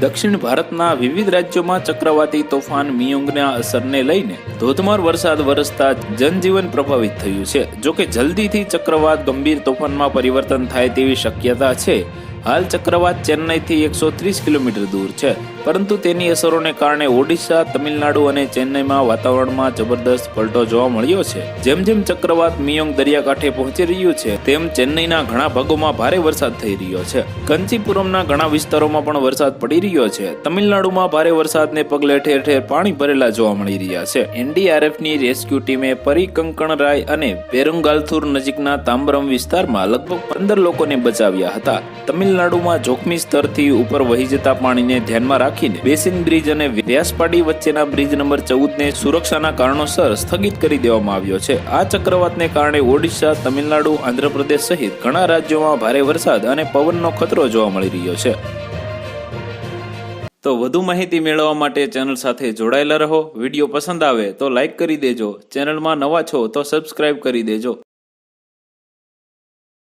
દક્ષિણ ભારતના વિવિધ રાજ્યોમાં ચક્રવાતી તોફાન મિયોંગના અસરને લઈને ધોધમાર વરસાદ વરસતા જનજીવન પ્રભાવિત થયું છે. જોકે જલ્દીથી ચક્રવાત ગંભીર તોફાનમાં પરિવર્તન થાય તેવી શક્યતા છે. હાલ ચક્રવાત ચેન્નઈથી એકસો ત્રીસ કિલોમીટર દૂર છે. પરંતુ તેની અસરોને કારણે ઓડિશા, તમિલનાડુ અને ચેન્નઈમાં વાતાવરણમાં જબરદસ્ત પલટો જોવા મળ્યો છે. જેમ જેમ ચક્રવાત મિયોંગ દરિયાકાંઠે પહોંચી રહ્યું છે, તેમ ચેન્નઈના ઘણા ભાગોમાં ભારે વરસાદ થઈ રહ્યો છે. કંચીપુરમના ઘણા વિસ્તારોમાં પણ વરસાદ પડી રહ્યો છે. તમિલનાડુમાં ભારે વરસાદને પગલે ઠેર ઠેર પાણી ભરેલા જોવા મળી રહ્યા છે. એનડીઆરએફની રેસ્ક્યુ ટીમે પરી કંકણરાય અને પેરુંગાલથુર નજીકના તાંબરમ વિસ્તારમાં લગભગ પંદર લોકોને બચાવ્યા હતા. તમિલનાડુમાં જોખમી સ્તરથી ઉપર વહી જતા પાણીને ધ્યાનમાં રાખીને બેસિન બ્રિજ અને વ્યાસપાડી વચ્ચેના બ્રિજ નંબર ચૌદને સુરક્ષાના કારણોસર સ્થગિત કરી દેવામાં આવ્યો છે. આ ચક્રવાતને કારણે ઓડિશા, તમિલનાડુ, આંધ્રપ્રદેશ સહિત ઘણા રાજ્યોમાં ભારે વરસાદ અને પવનનો ખતરો જોવા મળી રહ્યો છે. તો વધુ માહિતી મેળવવા માટે ચેનલ સાથે જોડાયેલા રહો. વીડિયો પસંદ આવે તો લાઇક કરી દેજો. ચેનલમાં નવા છો તો સબસ્ક્રાઇબ કરી દેજો.